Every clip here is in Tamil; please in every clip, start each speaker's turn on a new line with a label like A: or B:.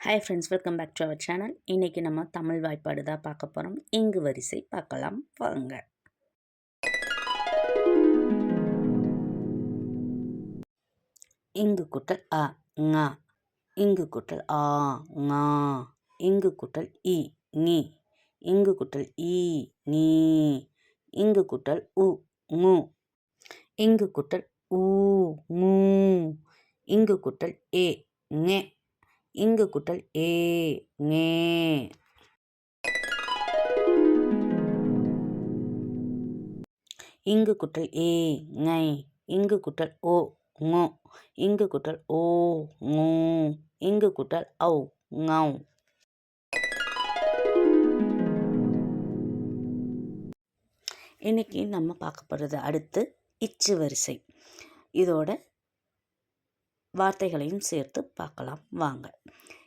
A: Hi friends welcome back to our channel இன்றைக்கி நம்ம தமிழ் வாய்ப்பாடு தான் பார்க்க போகிறோம் இங்கு வரிசை பார்க்கலாம். வாங்க. இங்கு குட்டல் அ ங. இங்கு குட்டல் ஆ ஙா. இங்கு குட்டல் இ நீ இங்கு குட்டல் ஈ நீ இங்கு குட்டல் உ மு. இங்கு குட்டல் ஊ மூ. இங்கு குட்டல் ஏ ஞே. இங்கு குட்டல் ஏ ஞே இங்கு குட்டல் ஏ ஞை. இங்கு குட்டல் ஓ ஙோ. இங்கு குட்டல் ஓ ஙூ. இங்கு குட்டல் ஔ ஞௌ. இன்னைக்கு நம்ம பார்க்க போகிறது அடுத்து இச்சு வரிசை. இதோட வார்த்தைகளையும் சேர்த்து பார்க்கலாம். வாங்க.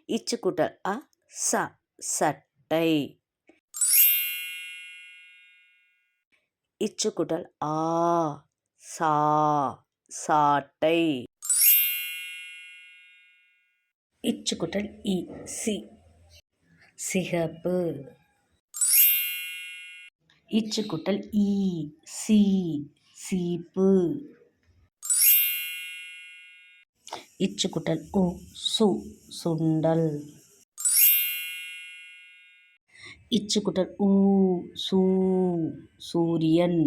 A: இச்சு கூட்டல் அ ச சட்டை. இச்சு கூட்டல் ஆ சா சாட்டை. இச்சு கூட்டல் இ சி. சிகப்பு. இச்சு கூட்டல் ஈ சி. சீப்பு. இச்சுக்குட்டல். உ சு சுண்டல். இச்சுக்குட்டல். ஊ சூ சூரியன்.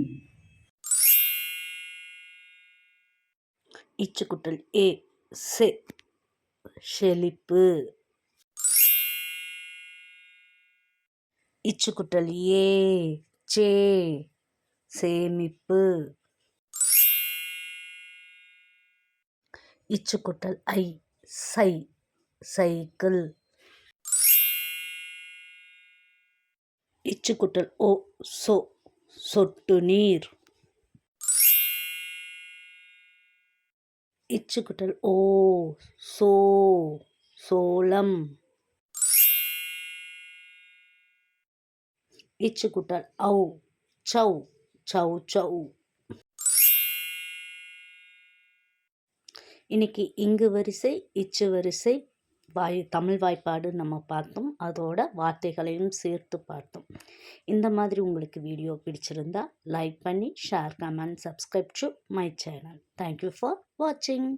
A: இச்சுக்குட்டல். ஏ செ செழிப்பு. இச்சுக்குட்டல். ஏ சே சேமிப்பு. இச்சுக்குட்டல். ஐ சை சைக்கிள். இச்சுக்குட்டல். ஓ சோ சொட்டு நீர். இச்சுக்குட்டல். ஓ சோ சோளம். இச்சுக்குட்டல். ஔ சௌ சௌ சௌ. இன்றைக்கி இங்கு வரிசை இச்சு வரிசை வாய் தமிழ் வாய்ப்பாடு நம்ம பார்த்தோம். அதோட வார்த்தைகளையும் சேர்த்து பார்த்தோம். இந்த மாதிரி உங்களுக்கு வீடியோ பிடிச்சிருந்தா லைக் பண்ணி share comment subscribe to my channel thank you for வாட்சிங்